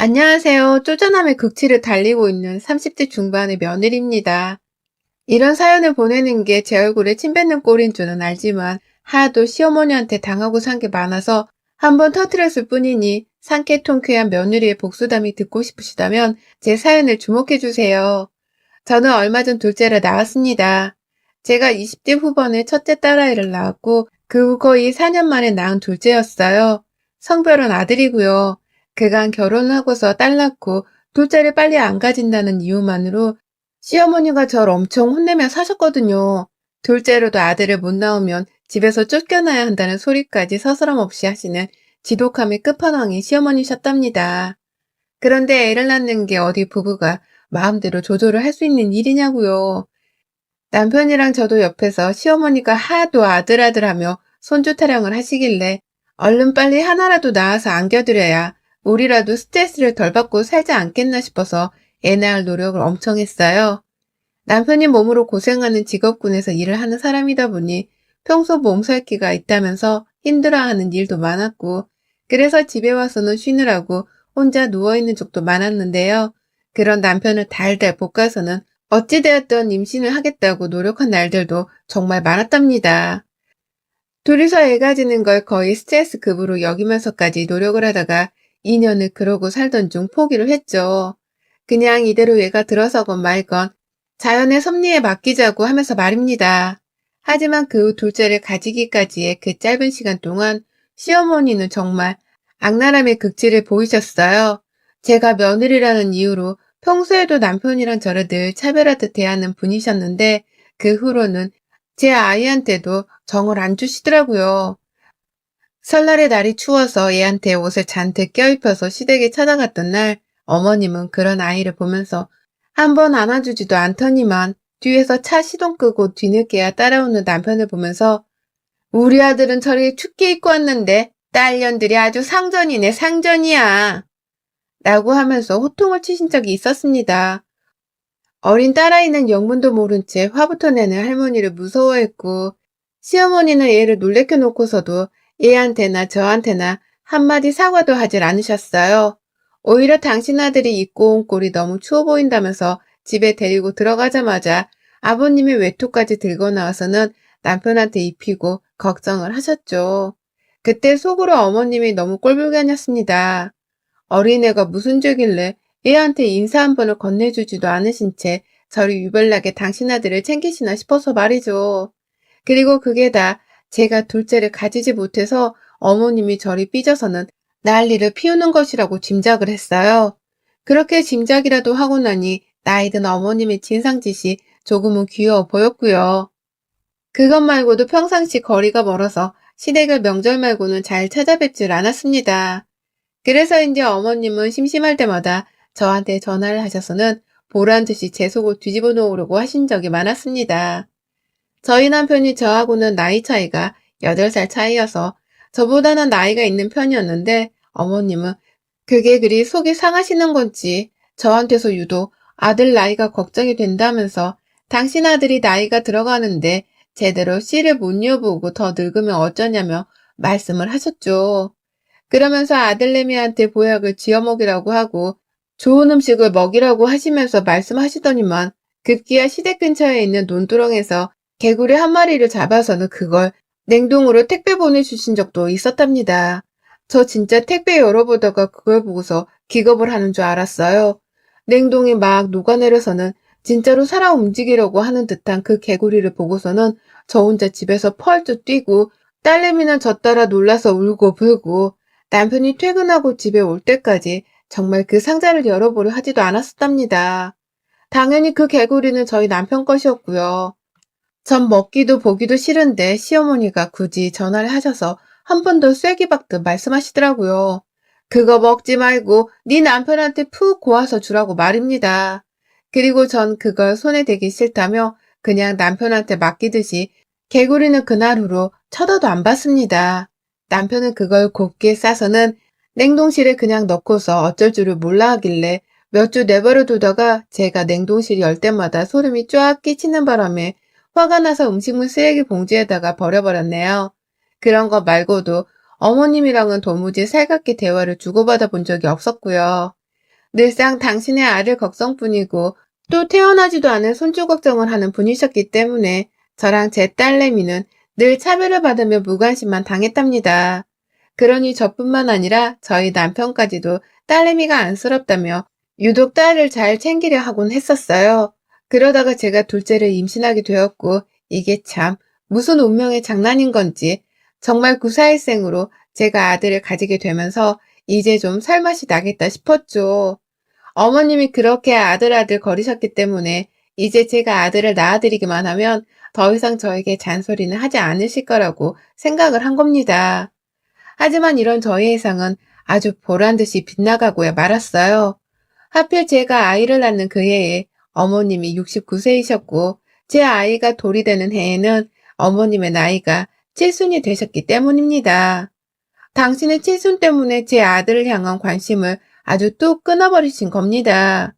안녕하세요. 쪼잔함의 극치를 달리고 있는 30대 중반의 며느리입니다. 이런 사연을 보내는 게 제 얼굴에 침 뱉는 꼴인 줄은 알지만 하도 시어머니한테 당하고 산 게 많아서 한번 터트렸을 뿐이니 상쾌 통쾌한 며느리의 복수담이 듣고 싶으시다면 제 사연을 주목해 주세요. 저는 얼마 전 둘째를 낳았습니다. 제가 20대 후반에 첫째 딸아이를 낳았고 그 후 거의 4년 만에 낳은 둘째였어요. 성별은 아들이고요. 그간 결혼을 하고서 딸 낳고 둘째를 빨리 안 가진다는 이유만으로 시어머니가 저를 엄청 혼내며 사셨거든요. 둘째로도 아들을 못 낳으면 집에서 쫓겨나야 한다는 소리까지 서스럼 없이 하시는 지독함의 끝판왕이 시어머니셨답니다. 그런데 애를 낳는 게 어디 부부가 마음대로 조절을 할 수 있는 일이냐고요. 남편이랑 저도 옆에서 시어머니가 하도 아들아들하며 손주 타령을 하시길래 얼른 빨리 하나라도 낳아서 안겨드려야 우리라도 스트레스를 덜 받고 살지 않겠나 싶어서 애 낳을 노력을 엄청 했어요. 남편이 몸으로 고생하는 직업군에서 일을 하는 사람이다 보니 평소 몸살기가 있다면서 힘들어하는 일도 많았고 그래서 집에 와서는 쉬느라고 혼자 누워있는 적도 많았는데요. 그런 남편을 달달 볶아서는 어찌되었던 임신을 하겠다고 노력한 날들도 정말 많았답니다. 둘이서 애 가지는 걸 거의 스트레스 급으로 여기면서까지 노력을 하다가 2년을 그러고 살던 중 포기를 했죠. 그냥 이대로 얘가 들어서건 말건 자연의 섭리에 맡기자고 하면서 말입니다. 하지만 그 후 둘째를 가지기까지의 그 짧은 시간 동안 시어머니는 정말 악랄함의 극치를 보이셨어요. 제가 며느리라는 이유로 평소에도 남편이랑 저를 늘 차별하듯 대하는 분이셨는데 그 후로는 제 아이한테도 정을 안 주시더라고요. 설날의 날이 추워서 얘한테 옷을 잔뜩 껴입혀서 시댁에 찾아갔던 날 어머님은 그런 아이를 보면서 한 번 안아주지도 않더니만 뒤에서 차 시동 끄고 뒤늦게야 따라오는 남편을 보면서 우리 아들은 저리 춥게 입고 왔는데 딸년들이 아주 상전이네 상전이야. 라고 하면서 호통을 치신 적이 있었습니다. 어린 딸아이는 영문도 모른 채 화부터 내는 할머니를 무서워했고 시어머니는 얘를 놀래켜 놓고서도 얘한테나 저한테나 한마디 사과도 하질 않으셨어요. 오히려 당신 아들이 입고 온 꼴이 너무 추워 보인다면서 집에 데리고 들어가자마자 아버님이 외투까지 들고 나와서는 남편한테 입히고 걱정을 하셨죠. 그때 속으로 어머님이 너무 꼴불견이었습니다. 어린애가 무슨 죄길래 얘한테 인사 한 번을 건네주지도 않으신 채 저리 유별나게 당신 아들을 챙기시나 싶어서 말이죠. 그리고 그게 다 제가 둘째를 가지지 못해서 어머님이 저리 삐져서는 난리를 피우는 것이라고 짐작을 했어요. 그렇게 짐작이라도 하고 나니 나이든 어머님의 진상짓이 조금은 귀여워 보였고요. 그것 말고도 평상시 거리가 멀어서 시댁을 명절 말고는 잘 찾아뵙질 않았습니다. 그래서인지 어머님은 심심할 때마다 저한테 전화를 하셔서는 보란 듯이 제 속을 뒤집어 놓으려고 하신 적이 많았습니다. 저희 남편이 저하고는 나이 차이가 8살 차이여서 저보다는 나이가 있는 편이었는데 어머님은 그게 그리 속이 상하시는 건지 저한테서 유독 아들 나이가 걱정이 된다면서 당신 아들이 나이가 들어가는데 제대로 씨를 못 이어보고 더 늙으면 어쩌냐며 말씀을 하셨죠. 그러면서 아들내미한테 보약을 지어 먹이라고 하고 좋은 음식을 먹이라고 하시면서 말씀하시더니만 급기야 시댁 근처에 있는 논두렁에서 개구리 한 마리를 잡아서는 그걸 냉동으로 택배 보내주신 적도 있었답니다. 저 진짜 택배 열어보다가 그걸 보고서 기겁을 하는 줄 알았어요. 냉동이 막 녹아내려서는 진짜로 살아 움직이려고 하는 듯한 그 개구리를 보고서는 저 혼자 집에서 펄쩍 뛰고 딸내미는 저 따라 놀라서 울고 불고 남편이 퇴근하고 집에 올 때까지 정말 그 상자를 열어보려 하지도 않았었답니다. 당연히 그 개구리는 저희 남편 것이었고요. 전 먹기도 보기도 싫은데 시어머니가 굳이 전화를 하셔서 한 번 더 쐐기 박듯 말씀하시더라고요. 그거 먹지 말고 네 남편한테 푹 고아서 주라고 말입니다. 그리고 전 그걸 손에 대기 싫다며 그냥 남편한테 맡기듯이 개구리는 그날 후로 쳐다도 안 봤습니다. 남편은 그걸 곱게 싸서는 냉동실에 그냥 넣고서 어쩔 줄을 몰라 하길래 몇 주 내버려 두다가 제가 냉동실 열 때마다 소름이 쫙 끼치는 바람에 화가 나서 음식물 쓰레기 봉지에다가 버려버렸네요. 그런 거 말고도 어머님이랑은 도무지 살갑게 대화를 주고받아 본 적이 없었고요. 늘상 당신의 아들 걱정뿐이고 또 태어나지도 않은 손주 걱정을 하는 분이셨기 때문에 저랑 제 딸내미는 늘 차별을 받으며 무관심만 당했답니다. 그러니 저뿐만 아니라 저희 남편까지도 딸내미가 안쓰럽다며 유독 딸을 잘 챙기려 하곤 했었어요. 그러다가 제가 둘째를 임신하게 되었고 이게 참 무슨 운명의 장난인 건지 정말 구사일생으로 제가 아들을 가지게 되면서 이제 좀 살맛이 나겠다 싶었죠. 어머님이 그렇게 아들아들 거리셨기 때문에 이제 제가 아들을 낳아드리기만 하면 더 이상 저에게 잔소리는 하지 않으실 거라고 생각을 한 겁니다. 하지만 이런 저의 예상은 아주 보란 듯이 빗나가고야 말았어요. 하필 제가 아이를 낳는 그 해에 어머님이 69세이셨고 제 아이가 돌이 되는 해에는 어머님의 나이가 칠순이 되셨기 때문입니다. 당신은 칠순 때문에 제 아들을 향한 관심을 아주 뚝 끊어버리신 겁니다.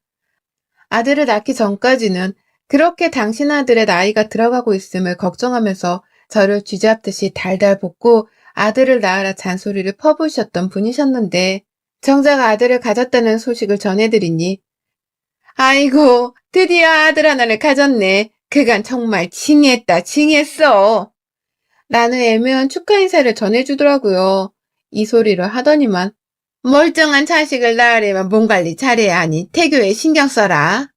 아들을 낳기 전까지는 그렇게 당신 아들의 나이가 들어가고 있음을 걱정하면서 저를 쥐잡듯이 달달 볶고 아들을 낳으라 잔소리를 퍼부으셨던 분이셨는데 정작 아들을 가졌다는 소식을 전해드리니 아이고 드디어 아들 하나를 가졌네. 그간 정말 징했다 징했어. 라는 애매한 축하 인사를 전해주더라고요. 이 소리를 하더니만 멀쩡한 자식을 낳으려면 몸 관리 잘해야 하니 태교에 신경 써라.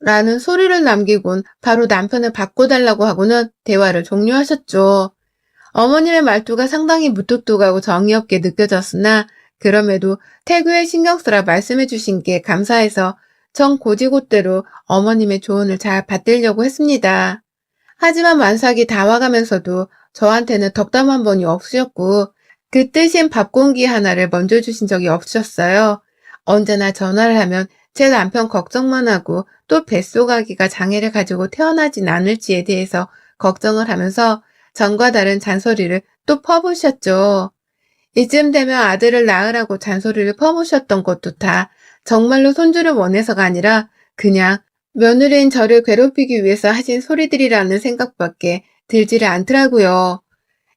라는 소리를 남기곤 바로 남편을 바꿔달라고 하고는 대화를 종료하셨죠. 어머님의 말투가 상당히 무뚝뚝하고 정이 없게 느껴졌으나 그럼에도 태교에 신경 쓰라 말씀해 주신 게 감사해서 정 고지곳대로 어머님의 조언을 잘 받들려고 했습니다. 하지만 만삭이 다 와가면서도 저한테는 덕담 한 번이 없으셨고 그 뜻인 밥 공기 하나를 먼저 주신 적이 없으셨어요. 언제나 전화를 하면 제 남편 걱정만 하고 또 뱃속아기가 장애를 가지고 태어나진 않을지에 대해서 걱정을 하면서 전과 다른 잔소리를 또 퍼부으셨죠. 이쯤 되면 아들을 낳으라고 잔소리를 퍼부으셨던 것도 다 정말로 손주를 원해서가 아니라 그냥 며느리인 저를 괴롭히기 위해서 하신 소리들이라는 생각밖에 들지를 않더라고요.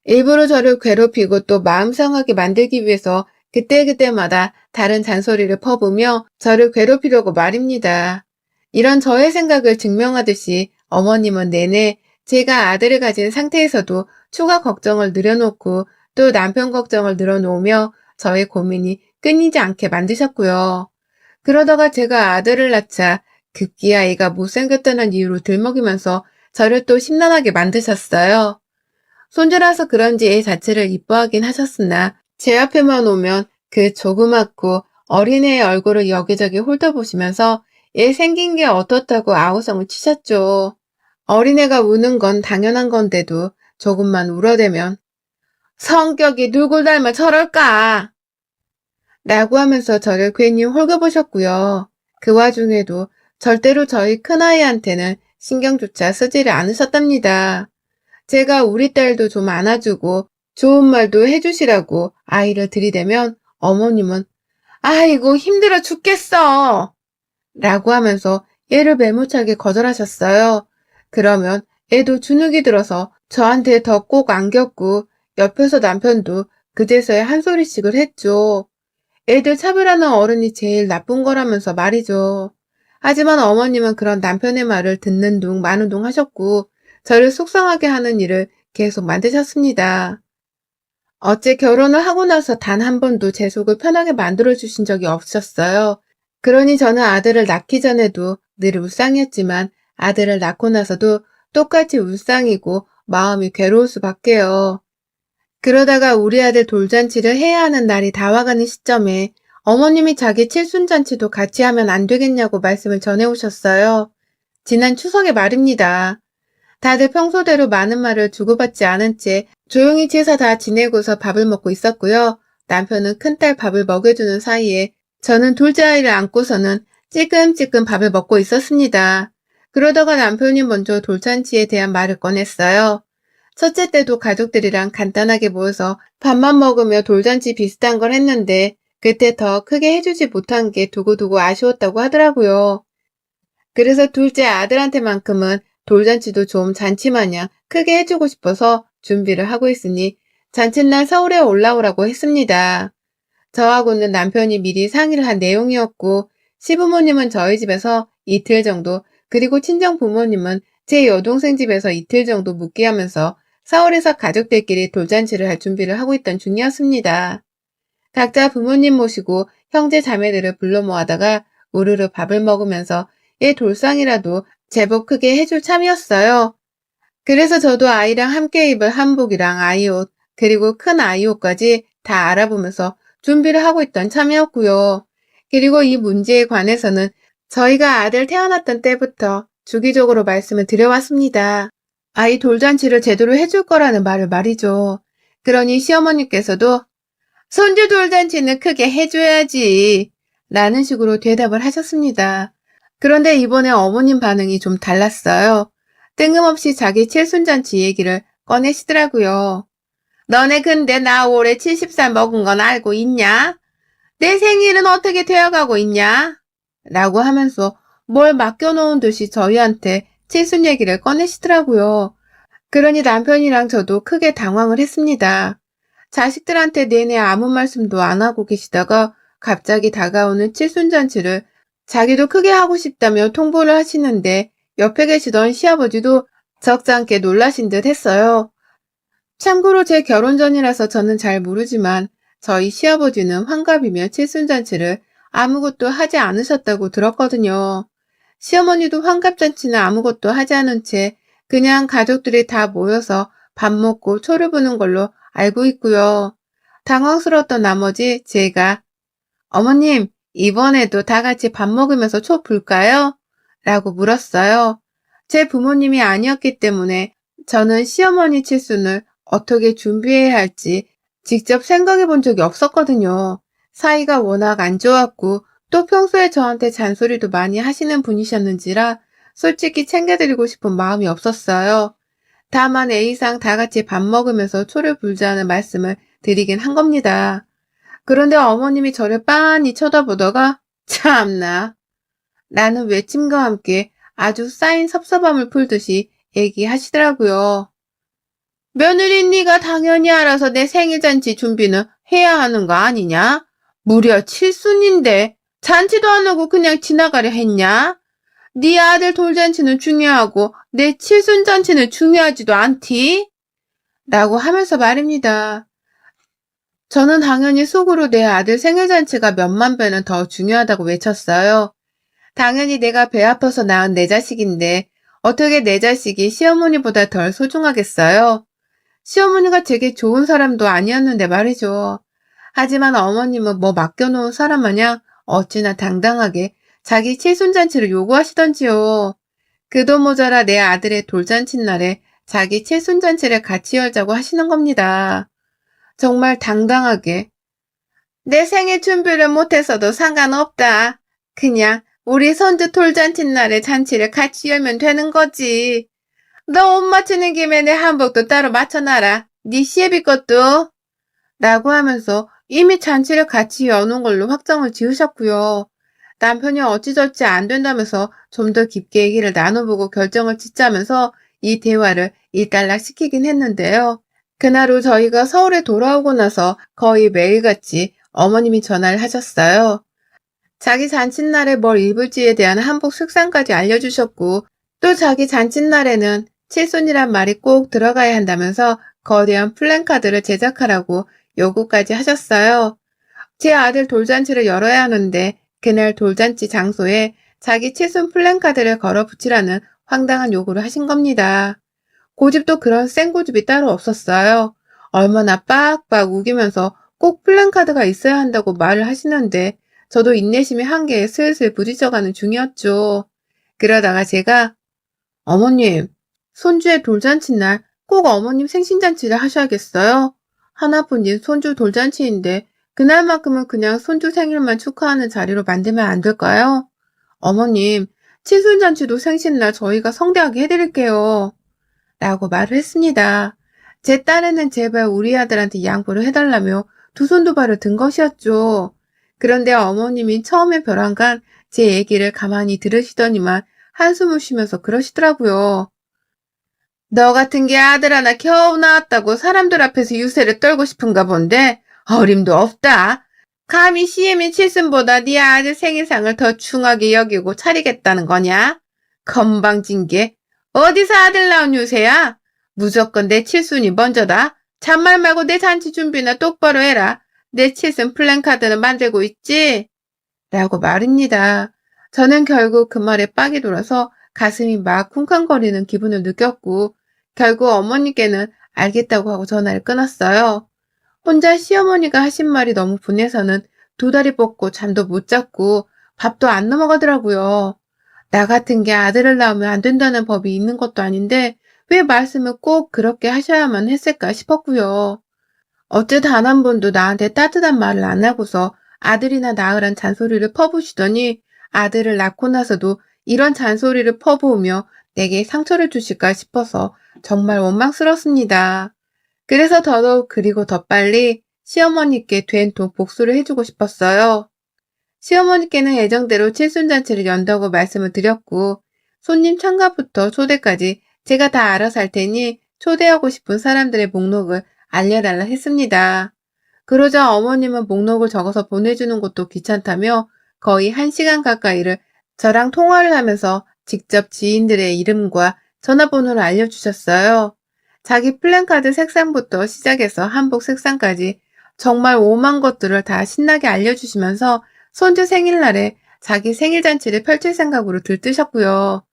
일부러 저를 괴롭히고 또 마음 상하게 만들기 위해서 그때그때마다 다른 잔소리를 퍼부며 저를 괴롭히려고 말입니다. 이런 저의 생각을 증명하듯이 어머님은 내내 제가 아들을 가진 상태에서도 추가 걱정을 늘여놓고 또 남편 걱정을 늘어놓으며 저의 고민이 끊이지 않게 만드셨고요. 그러다가 제가 아들을 낳자 급기야 아이가 못생겼다는 이유로 들먹이면서 저를 또 심란하게 만드셨어요. 손주라서 그런지 애 자체를 이뻐하긴 하셨으나 제 앞에만 오면 그 조그맣고 어린애의 얼굴을 여기저기 훑어보시면서 얘 생긴 게 어떻다고 아우성을 치셨죠. 어린애가 우는 건 당연한 건데도 조금만 울어대면 성격이 누굴 닮아 저럴까? 라고 하면서 저를 괜히 홀겨보셨고요. 그 와중에도 절대로 저희 큰아이한테는 신경조차 쓰지를 않으셨답니다. 제가 우리 딸도 좀 안아주고 좋은 말도 해주시라고 아이를 들이대면 어머님은 아이고 힘들어 죽겠어 라고 하면서 얘를 매무차게 거절하셨어요. 그러면 애도 주눅이 들어서 저한테 더 꼭 안겼고 옆에서 남편도 그제서야 한 소리씩을 했죠. 애들 차별하는 어른이 제일 나쁜 거라면서 말이죠. 하지만 어머님은 그런 남편의 말을 듣는 둥 마는 둥 하셨고 저를 속상하게 하는 일을 계속 만드셨습니다. 어째 결혼을 하고 나서 단 한 번도 제 속을 편하게 만들어 주신 적이 없었어요. 그러니 저는 아들을 낳기 전에도 늘 울상이었지만 아들을 낳고 나서도 똑같이 울상이고 마음이 괴로울 수밖에요. 그러다가 우리 아들 돌잔치를 해야 하는 날이 다와가는 시점에 어머님이 자기 칠순잔치도 같이 하면 안 되겠냐고 말씀을 전해오셨어요. 지난 추석의 말입니다. 다들 평소대로 많은 말을 주고받지 않은 채 조용히 제사 다 지내고서 밥을 먹고 있었고요. 남편은 큰딸 밥을 먹여주는 사이에 저는 둘째 아이를 안고서는 찔끔찔끔 밥을 먹고 있었습니다. 그러다가 남편이 먼저 돌잔치에 대한 말을 꺼냈어요. 첫째 때도 가족들이랑 간단하게 모여서 밥만 먹으며 돌잔치 비슷한 걸 했는데 그때 더 크게 해주지 못한 게 두고두고 아쉬웠다고 하더라고요. 그래서 둘째 아들한테만큼은 돌잔치도 좀 잔치마냥 크게 해주고 싶어서 준비를 하고 있으니 잔칫날 서울에 올라오라고 했습니다. 저하고는 남편이 미리 상의를 한 내용이었고 시부모님은 저희 집에서 이틀 정도, 그리고 친정 부모님은 제 여동생 집에서 이틀 정도 묵게 하면서 4월에서 가족들끼리 돌잔치를 할 준비를 하고 있던 중이었습니다. 각자 부모님 모시고 형제 자매들을 불러 모아다가 우르르 밥을 먹으면서 얘 돌상이라도 제법 크게 해줄 참이었어요. 그래서 저도 아이랑 함께 입을 한복이랑 아이 옷, 그리고 큰 아이 옷까지 다 알아보면서 준비를 하고 있던 참이었고요. 그리고 이 문제에 관해서는 저희가 아들 태어났던 때부터 주기적으로 말씀을 드려왔습니다. 아이 돌잔치를 제대로 해줄 거라는 말을 말이죠. 그러니 시어머니께서도 손주 돌잔치는 크게 해줘야지. 라는 식으로 대답을 하셨습니다. 그런데 이번에 어머님 반응이 좀 달랐어요. 뜬금없이 자기 칠순잔치 얘기를 꺼내시더라고요. 너네 근데 나 올해 70살 먹은 건 알고 있냐? 내 생일은 어떻게 되어가고 있냐? 라고 하면서 뭘 맡겨놓은 듯이 저희한테 칠순 얘기를 꺼내시더라고요. 그러니 남편이랑 저도 크게 당황을 했습니다. 자식들한테 내내 아무 말씀도 안 하고 계시다가 갑자기 다가오는 칠순잔치를 자기도 크게 하고 싶다며 통보를 하시는데 옆에 계시던 시아버지도 적잖게 놀라신 듯 했어요. 참고로 제 결혼 전이라서 저는 잘 모르지만 저희 시아버지는 환갑이며 칠순잔치를 아무것도 하지 않으셨다고 들었거든요. 시어머니도 환갑잔치는 아무것도 하지 않은 채 그냥 가족들이 다 모여서 밥 먹고 초를 부는 걸로 알고 있고요. 당황스러웠던 나머지 제가 어머님 이번에도 다 같이 밥 먹으면서 초 불까요? 라고 물었어요. 제 부모님이 아니었기 때문에 저는 시어머니 칠순을 어떻게 준비해야 할지 직접 생각해 본 적이 없었거든요. 사이가 워낙 안 좋았고 또 평소에 저한테 잔소리도 많이 하시는 분이셨는지라 솔직히 챙겨드리고 싶은 마음이 없었어요. 다만 A상 다 같이 밥 먹으면서 초를 불자는 말씀을 드리긴 한 겁니다. 그런데 어머님이 저를 빤히 쳐다보다가 참나 라는 외침과 함께 아주 쌓인 섭섭함을 풀듯이 얘기하시더라고요. 며느리 네가 당연히 알아서 내 생일잔치 준비는 해야 하는 거 아니냐? 무려 칠순인데 잔치도 안 하고 그냥 지나가려 했냐? 네 아들 돌잔치는 중요하고 내 칠순 잔치는 중요하지도 않디? 라고 하면서 말입니다. 저는 당연히 속으로 내 아들 생일잔치가 몇만 배는 더 중요하다고 외쳤어요. 당연히 내가 배 아파서 낳은 내 자식인데 어떻게 내 자식이 시어머니보다 덜 소중하겠어요? 시어머니가 되게 좋은 사람도 아니었는데 말이죠. 하지만 어머님은 뭐 맡겨놓은 사람 마냥 어찌나 당당하게 자기 칠순잔치를 요구하시던지요. 그도 모자라 내 아들의 돌잔치 날에 자기 칠순잔치를 같이 열자고 하시는 겁니다. 정말 당당하게. 내 생일 준비를 못했어도 상관없다. 그냥 우리 손주 돌잔치 날에 잔치를 같이 열면 되는 거지. 너 옷 맞추는 김에 내 한복도 따로 맞춰놔라. 네 시애비 것도. 라고 하면서 이미 잔치를 같이 여는 걸로 확정을 지으셨고요. 남편이 어찌저찌 안 된다면서 좀 더 깊게 얘기를 나눠보고 결정을 짓자면서 이 대화를 일단락 시키긴 했는데요. 그날 후 저희가 서울에 돌아오고 나서 거의 매일같이 어머님이 전화를 하셨어요. 자기 잔칫날에 뭘 입을지에 대한 한복 색상까지 알려주셨고 또 자기 잔칫날에는 칠순이란 말이 꼭 들어가야 한다면서 거대한 플랜카드를 제작하라고 요구까지 하셨어요. 제 아들 돌잔치를 열어야 하는데 그날 돌잔치 장소에 자기 칠순 플랜카드를 걸어 붙이라는 황당한 요구를 하신 겁니다. 고집도 그런 센 고집이 따로 없었어요. 얼마나 빡빡 우기면서 꼭 플랜카드가 있어야 한다고 말을 하시는데 저도 인내심의 한계에 슬슬 부딪혀가는 중이었죠. 그러다가 제가 어머님, 손주의 돌잔치 날 꼭 어머님 생신잔치를 하셔야겠어요? 하나뿐인 손주 돌잔치인데 그날만큼은 그냥 손주 생일만 축하하는 자리로 만들면 안 될까요? 어머님, 칠순잔치도 생신날 저희가 성대하게 해드릴게요. 라고 말을 했습니다. 제 딸에는 제발 우리 아들한테 양보를 해달라며 두 손두 발을 든 것이었죠. 그런데 어머님이 처음에 벼랑간 제 얘기를 가만히 들으시더니만 한숨을 쉬면서 그러시더라고요. 너 같은 게 아들 하나 겨우 낳았다고 사람들 앞에서 유세를 떨고 싶은가 본데 어림도 없다. 감히 CM의 칠순보다 네 아들 생일상을 더 중하게 여기고 차리겠다는 거냐? 건방진 게 어디서 아들 낳은 유세야? 무조건 내 칠순이 먼저다. 잔말 말고 내 잔치 준비나 똑바로 해라. 내 칠순 플랜카드는 만들고 있지? 라고 말입니다. 저는 결국 그 말에 빡이 돌아서 가슴이 막 쿵쾅거리는 기분을 느꼈고 결국 어머니께는 알겠다고 하고 전화를 끊었어요. 혼자 시어머니가 하신 말이 너무 분해서는 두 다리 뻗고 잠도 못 잤고 밥도 안 넘어가더라고요. 나 같은 게 아들을 낳으면 안 된다는 법이 있는 것도 아닌데 왜 말씀을 꼭 그렇게 하셔야만 했을까 싶었고요. 어째 단 한 번도 나한테 따뜻한 말을 안 하고서 아들이나 낳으란 잔소리를 퍼부시더니 아들을 낳고 나서도 이런 잔소리를 퍼부으며 내게 상처를 주실까 싶어서 정말 원망스럽습니다. 그래서 더더욱 그리고 더 빨리 시어머니께 된통 복수를 해주고 싶었어요. 시어머니께는 예정대로 칠순잔치를 연다고 말씀을 드렸고 손님 참가부터 초대까지 제가 다 알아서 할 테니 초대하고 싶은 사람들의 목록을 알려달라 했습니다. 그러자 어머님은 목록을 적어서 보내주는 것도 귀찮다며 거의 한 시간 가까이를 저랑 통화를 하면서 직접 지인들의 이름과 전화번호를 알려주셨어요. 자기 플랜카드 색상부터 시작해서 한복 색상까지 정말 오만 것들을 다 신나게 알려주시면서 손주 생일날에 자기 생일잔치를 펼칠 생각으로 들뜨셨고요.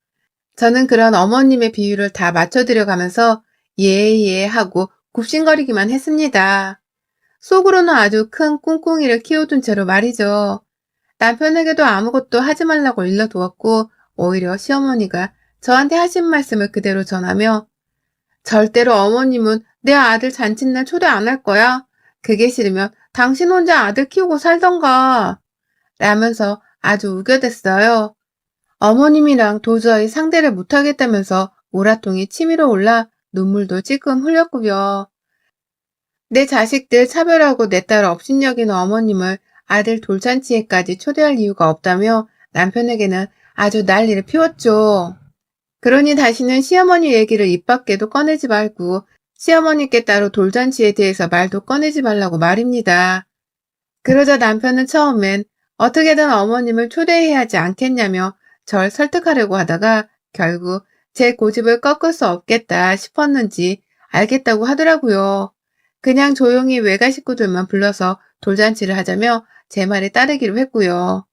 저는 그런 어머님의 비유를 다 맞춰드려가면서 예예 하고 굽신거리기만 했습니다. 속으로는 아주 큰 꿍꿍이를 키워둔 채로 말이죠. 남편에게도 아무것도 하지 말라고 일러두었고 오히려 시어머니가 저한테 하신 말씀을 그대로 전하며 절대로 어머님은 내 아들 잔칫날 초대 안 할 거야. 그게 싫으면 당신 혼자 아들 키우고 살던가. 라면서 아주 우겨댔어요. 어머님이랑 도저히 상대를 못하겠다면서 오라통이 치밀어 올라 눈물도 찔끔 흘렸고요. 내 자식들 차별하고 내딸 업신여기는 어머님을 아들 돌잔치에까지 초대할 이유가 없다며 남편에게는 아주 난리를 피웠죠. 그러니 다시는 시어머니 얘기를 입 밖에도 꺼내지 말고 시어머니께 따로 돌잔치에 대해서 말도 꺼내지 말라고 말입니다. 그러자 남편은 처음엔 어떻게든 어머님을 초대해야 하지 않겠냐며 절 설득하려고 하다가 결국 제 고집을 꺾을 수 없겠다 싶었는지 알겠다고 하더라고요. 그냥 조용히 외가 식구들만 불러서 돌잔치를 하자며 제 말에 따르기로 했고요.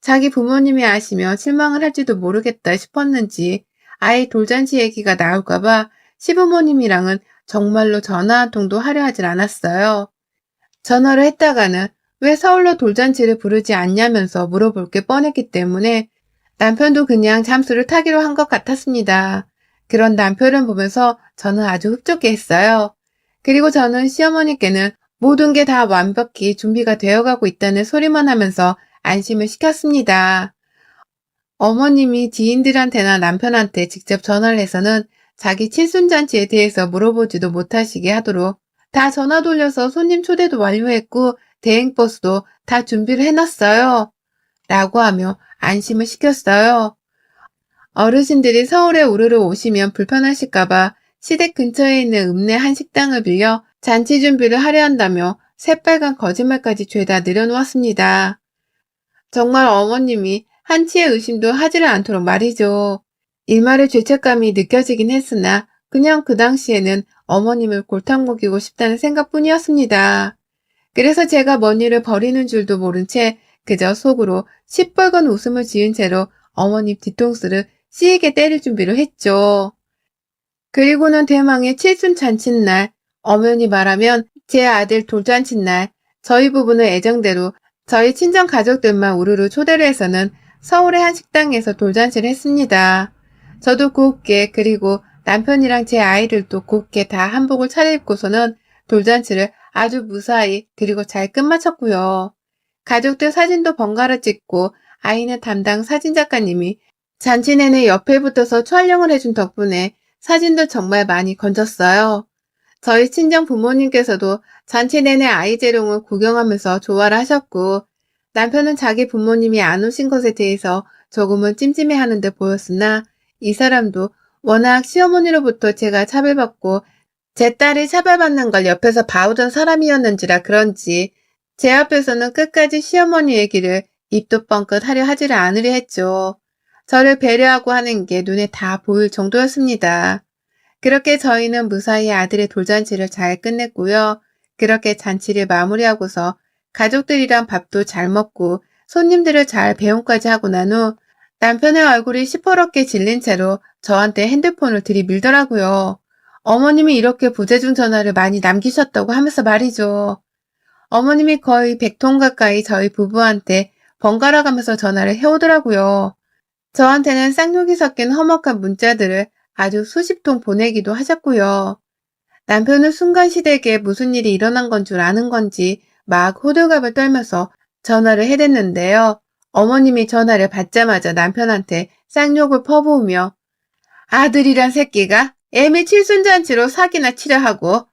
자기 부모님이 아시면 실망을 할지도 모르겠다 싶었는지 아예 돌잔치 얘기가 나올까봐 시부모님이랑은 정말로 전화 한 통도 하려 하질 않았어요. 전화를 했다가는 왜 서울로 돌잔치를 부르지 않냐면서 물어볼 게 뻔했기 때문에 남편도 그냥 잠수를 타기로 한 것 같았습니다. 그런 남편을 보면서 저는 아주 흡족해 했어요. 그리고 저는 시어머니께는 모든 게 다 완벽히 준비가 되어가고 있다는 소리만 하면서 안심을 시켰습니다. 어머님이 지인들한테나 남편한테 직접 전화를 해서는 자기 칠순잔치에 대해서 물어보지도 못하시게 하도록 다 전화 돌려서 손님 초대도 완료했고 대행버스도 다 준비를 해놨어요. 라고 하며 안심을 시켰어요. 어르신들이 서울에 우르르 오시면 불편하실까봐 시댁 근처에 있는 읍내 한 식당을 빌려 잔치 준비를 하려 한다며 새빨간 거짓말까지 죄다 내려놓았습니다. 정말 어머님이 한치의 의심도 하지를 않도록 말이죠. 일말의 죄책감이 느껴지긴 했으나 그냥 그 당시에는 어머님을 골탕 먹이고 싶다는 생각뿐이었습니다. 그래서 제가 먼 일을 버리는 줄도 모른 채 그저 속으로 시뻘건 웃음을 지은 채로 어머님 뒤통수를 씨에게 때릴 준비를 했죠. 그리고는 대망의 칠순 잔칫날, 어머니 말하면 제 아들 돌잔칫날, 저희 부부는 애정대로 저희 친정 가족들만 우르르 초대를 해서는 서울의 한 식당에서 돌잔치를 했습니다. 저도 곱게 그리고 남편이랑 제 아이들도 곱게 다 한복을 차려입고서는 돌잔치를 아주 무사히 그리고 잘 끝마쳤고요. 가족들 사진도 번갈아 찍고 아이는 담당 사진 작가님이 잔치 내내 옆에 붙어서 촬영을 해준 덕분에 사진도 정말 많이 건졌어요. 저희 친정 부모님께서도 잔치 내내 아이 재롱을 구경하면서 좋아를 하셨고 남편은 자기 부모님이 안 오신 것에 대해서 조금은 찜찜해 하는 데 보였으나 이 사람도 워낙 시어머니로부터 제가 차별받고 제 딸이 차별받는 걸 옆에서 봐오던 사람이었는지라 그런지 제 앞에서는 끝까지 시어머니 얘기를 입도 뻥끗 하려 하지를 않으려 했죠. 저를 배려하고 하는 게 눈에 다 보일 정도였습니다. 그렇게 저희는 무사히 아들의 돌잔치를 잘 끝냈고요. 그렇게 잔치를 마무리하고서 가족들이랑 밥도 잘 먹고 손님들을 잘 배웅까지 하고 난 후 남편의 얼굴이 시퍼렇게 질린 채로 저한테 핸드폰을 들이밀더라고요. 어머님이 이렇게 부재중 전화를 많이 남기셨다고 하면서 말이죠. 어머님이 거의 100통 가까이 저희 부부한테 번갈아 가면서 전화를 해오더라고요. 저한테는 쌍욕이 섞인 험악한 문자들을 아주 수십 통 보내기도 하셨고요. 남편은 순간시대에 무슨 일이 일어난 건 줄 아는 건지 막 호들갑을 떨면서 전화를 해댔는데요. 어머님이 전화를 받자마자 남편한테 쌍욕을 퍼부으며 아들이란 새끼가 애미 칠순잔치로 사기나 치려 하고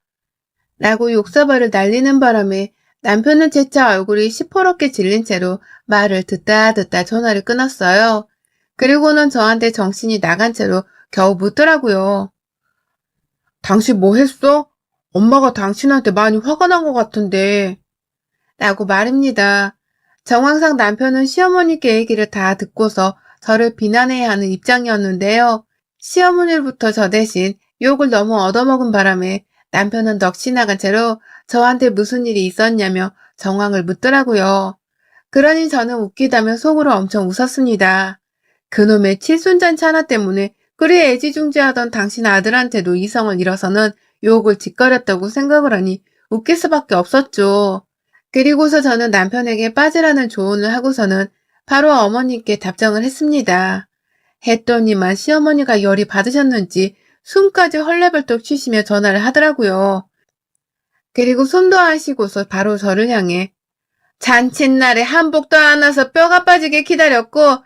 라고 욕사발을 날리는 바람에 남편은 재차 얼굴이 시퍼렇게 질린 채로 말을 듣다 듣다 전화를 끊었어요. 그리고는 저한테 정신이 나간 채로 겨우 묻더라고요. 당신 뭐 했어? 엄마가 당신한테 많이 화가 난 것 같은데. 라고 말입니다. 정황상 남편은 시어머니께 얘기를 다 듣고서 저를 비난해야 하는 입장이었는데요. 시어머니로부터 저 대신 욕을 너무 얻어먹은 바람에 남편은 넋이 나간 채로 저한테 무슨 일이 있었냐며 정황을 묻더라고요. 그러니 저는 웃기다며 속으로 엄청 웃었습니다. 그놈의 칠순잔치 하나 때문에 그리 애지중지하던 당신 아들한테도 이성을 잃어서는 욕을 짓거렸다고 생각을 하니 웃길 수밖에 없었죠. 그리고서 저는 남편에게 빠지라는 조언을 하고서는 바로 어머니께 답장을 했습니다. 했더니만 시어머니가 열이 받으셨는지 숨까지 헐레벌떡 쉬시며 전화를 하더라고요. 그리고 손도 안 쉬고서 바로 저를 향해 잔칫날에 한복도 안 와서 뼈가 빠지게 기다렸고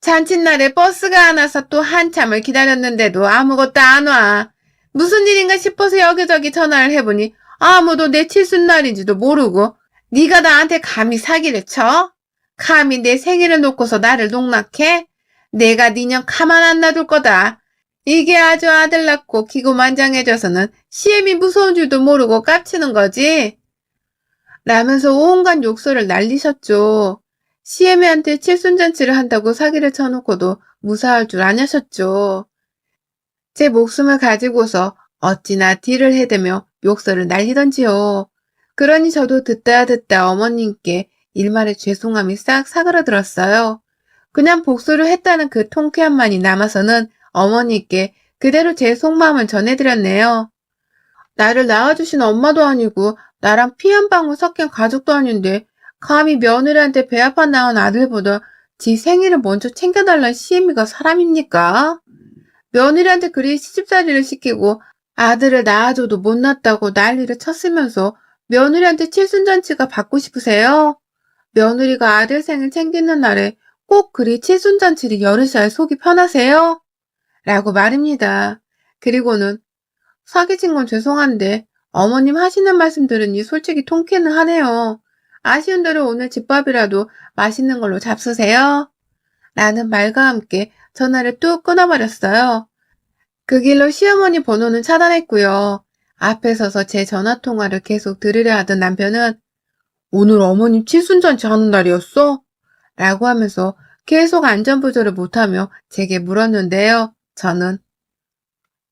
잔칫날에 버스가 안 와서 또 한참을 기다렸는데도 아무것도 안 와. 무슨 일인가 싶어서 여기저기 전화를 해보니 아무도 내 칠순날인지도 모르고 네가 나한테 감히 사기를 쳐? 감히 내 생일을 놓고서 나를 농락해? 내가 니년 가만 안 놔둘 거다. 이게 아주 아들 낳고 기고만장해져서는 시엠이 무서운 줄도 모르고 깝치는 거지. 라면서 온갖 욕설을 날리셨죠. 시엠이한테 칠순잔치를 한다고 사기를 쳐놓고도 무사할 줄 아냐셨죠. 제 목숨을 가지고서 어찌나 뒤를 해대며 욕설을 날리던지요. 그러니 저도 듣다 듣다 어머님께 일말의 죄송함이 싹 사그러들었어요. 그냥 복수를 했다는 그 통쾌함만이 남아서는 어머니께 그대로 제 속마음을 전해드렸네요. 나를 낳아주신 엄마도 아니고 나랑 피 한 방울 섞인 가족도 아닌데 감히 며느리한테 배 아파 낳은 아들보다 지 생일을 먼저 챙겨달라는 시애미가 사람입니까? 며느리한테 그리 시집살이를 시키고 아들을 낳아줘도 못 낳았다고 난리를 쳤으면서 며느리한테 칠순잔치가 받고 싶으세요? 며느리가 아들 생일 챙기는 날에 꼭 그리 칠순잔치를 열으셔야 속이 편하세요? 라고 말입니다. 그리고는 사기친 건 죄송한데 어머님 하시는 말씀 들으니 솔직히 통쾌는 하네요. 아쉬운 대로 오늘 집밥이라도 맛있는 걸로 잡수세요. 라는 말과 함께 전화를 뚝 끊어버렸어요. 그 길로 시어머니 번호는 차단했고요. 앞에 서서 제 전화 통화를 계속 들으려 하던 남편은 오늘 어머님 칠순잔치 하는 날이었어? 라고 하면서 계속 안전부조를 못하며 제게 물었는데요. 저는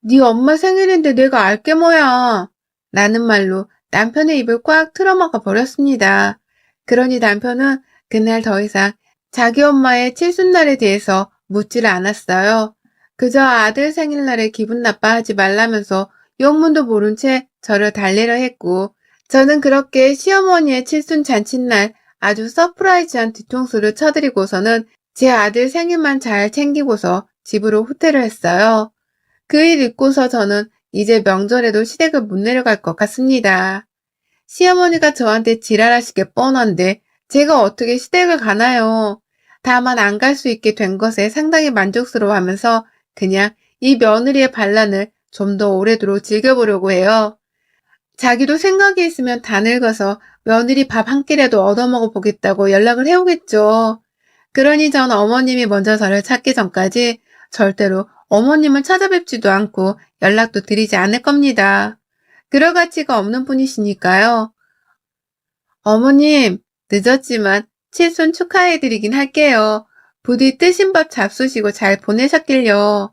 네 엄마 생일인데 내가 알게 뭐야 라는 말로 남편의 입을 꽉 틀어막아 버렸습니다. 그러니 남편은 그날 더 이상 자기 엄마의 칠순날에 대해서 묻지를 않았어요. 그저 아들 생일날에 기분 나빠하지 말라면서 영문도 모른 채 저를 달래려 했고 저는 그렇게 시어머니의 칠순 잔칫날 아주 서프라이즈한 뒤통수를 쳐드리고서는 제 아들 생일만 잘 챙기고서 집으로 후퇴를 했어요. 그 일 잊고서 저는 이제 명절에도 시댁을 못 내려갈 것 같습니다. 시어머니가 저한테 지랄하시게 뻔한데 제가 어떻게 시댁을 가나요? 다만 안 갈 수 있게 된 것에 상당히 만족스러워하면서 그냥 이 며느리의 반란을 좀 더 오래도록 즐겨보려고 해요. 자기도 생각이 있으면 다 늙어서 며느리 밥 한 끼라도 얻어먹어 보겠다고 연락을 해오겠죠. 그러니 전 어머님이 먼저 저를 찾기 전까지 절대로 어머님을 찾아뵙지도 않고 연락도 드리지 않을 겁니다. 그럴 가치가 없는 분이시니까요. 어머님, 늦었지만 칠순 축하해드리긴 할게요. 부디 뜨신 밥 잡수시고 잘 보내셨길요.